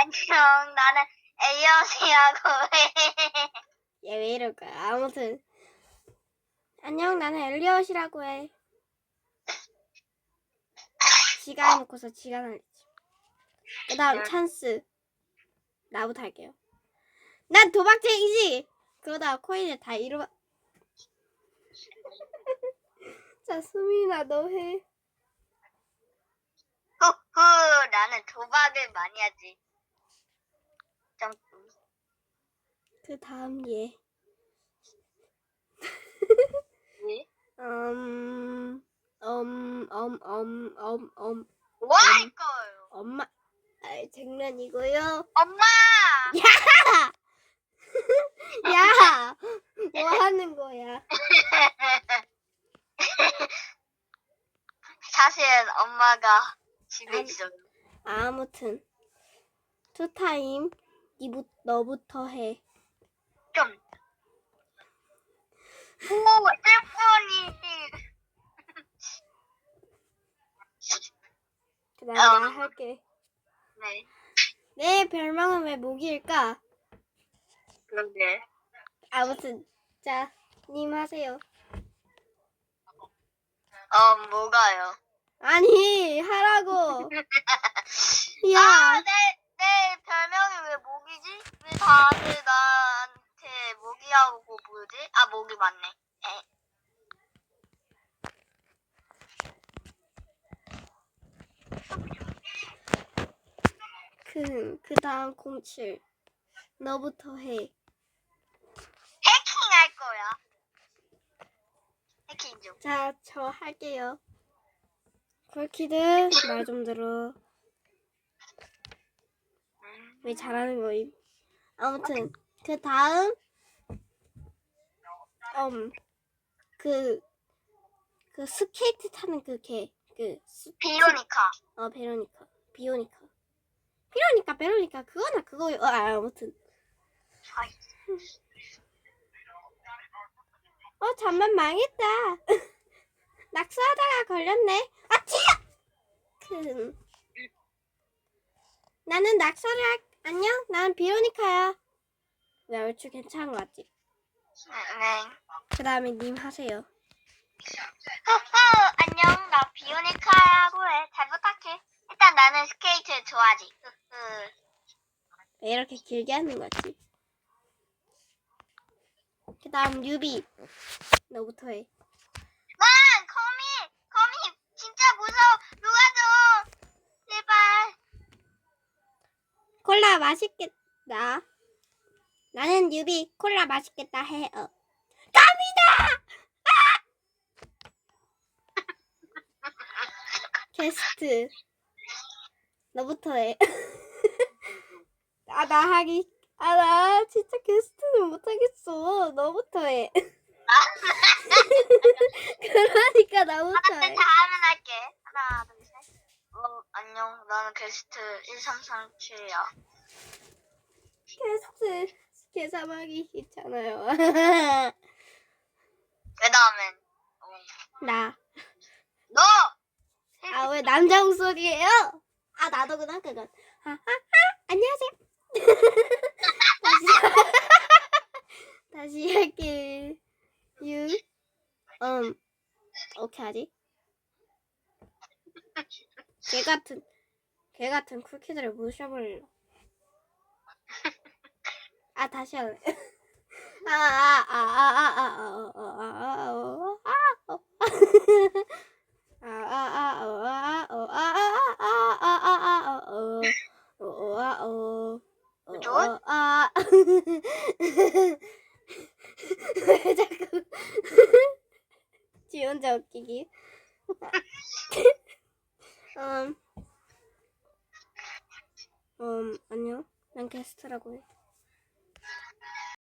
안녕, 나는 에이엇이라고 해. 얘 왜 이럴까? 아무튼 안녕 나는 엘리엇이라고 해. 지가 해놓고서 지가 날리지. 그다음 찬스 나부터 할게요. 난 도박쟁이지. 그러다가 코인을 다 잃어. 자 수민아 너 해. 후후, 나는 도박을 많이 하지. 점프. 그 다음 얘. 왜? 음, 음, 음, 음, 음, 음, 뭐 할 거예요? 엄마. 아, 장난이고요. 엄마! 야! 야! 뭐 하는 거야? 사실은 엄마가 집에 아니. 있어요. 아무튼 투타임 니부 너부터 해. 좀. 오, 셀폰이. 그다음 나 어. 할게. 네, 내 별명은 왜 모기일까? 그런데. 아무튼 자, 님 하세요. 어, 뭐가요? 아니 하라고. 야, 아, 내, 내 별명이 왜 모기지? 왜 다들 나한테 모기하고 부르지? 아, 모기 맞네. 에. 그 그 다음 07 너부터 해. 해킹 할 거야. 해킹 좀. 자, 저 할게요. 콜키드 말 좀 들어. 왜 잘하는 거임? 아무튼 그 다음 음그 그 스케이트 타는 그 걔그 비로니카. 어 베로니카 비오니카 비로니카 베로니카 그거나 그거요. 어, 아, 아무튼 어 잠만 망했다. 낙서하다가 걸렸네. 아 치야. 그 나는 낙서를 할 안녕. 나는 비로니카야. 왜 얼추 괜찮은 거 같지? 네. 그 다음에 님 하세요. 흐흐, 안녕. 나 비오니카라고 해. 잘 부탁해. 일단 나는 스케이트 좋아하지. 왜 이렇게 길게 하는 거지? 그 다음 뉴비. 너부터 해. 와, 거미! 거미! 진짜 무서워! 누가 콜라 맛있겠다. 나는 뉴비. 콜라 맛있겠다 해. 어. 갑니다! 아! 게스트. 너부터 해. 아, 나 하기. 아, 나 진짜 게스트는 못하겠어. 너부터 해. 그러니까 나부터 하나, 해. 다음엔 할게. 하나, 둘, 셋. 어, 안녕. 나는 게스트 1337이야. 게스트. 계산하기 귀찮아요. 그 다음엔, 어, 나. 너! 아, 왜 남자 목소리예요? 아, 나도구나, 그건. 아, 아, 아, 안녕하세요. 다시, 다시 할게. 유, 음, 어떻게 하지? 개 같은, 개 같은 쿨키들을 무셔버려. 아, 다시 할래. 아, 아, 아, 아, 아, 아, 아, 어, 어, 아, 아, 어, 아, 어. 왜 자꾸 지 혼자 웃기기 음, 음 안녕 난 게스트라고 해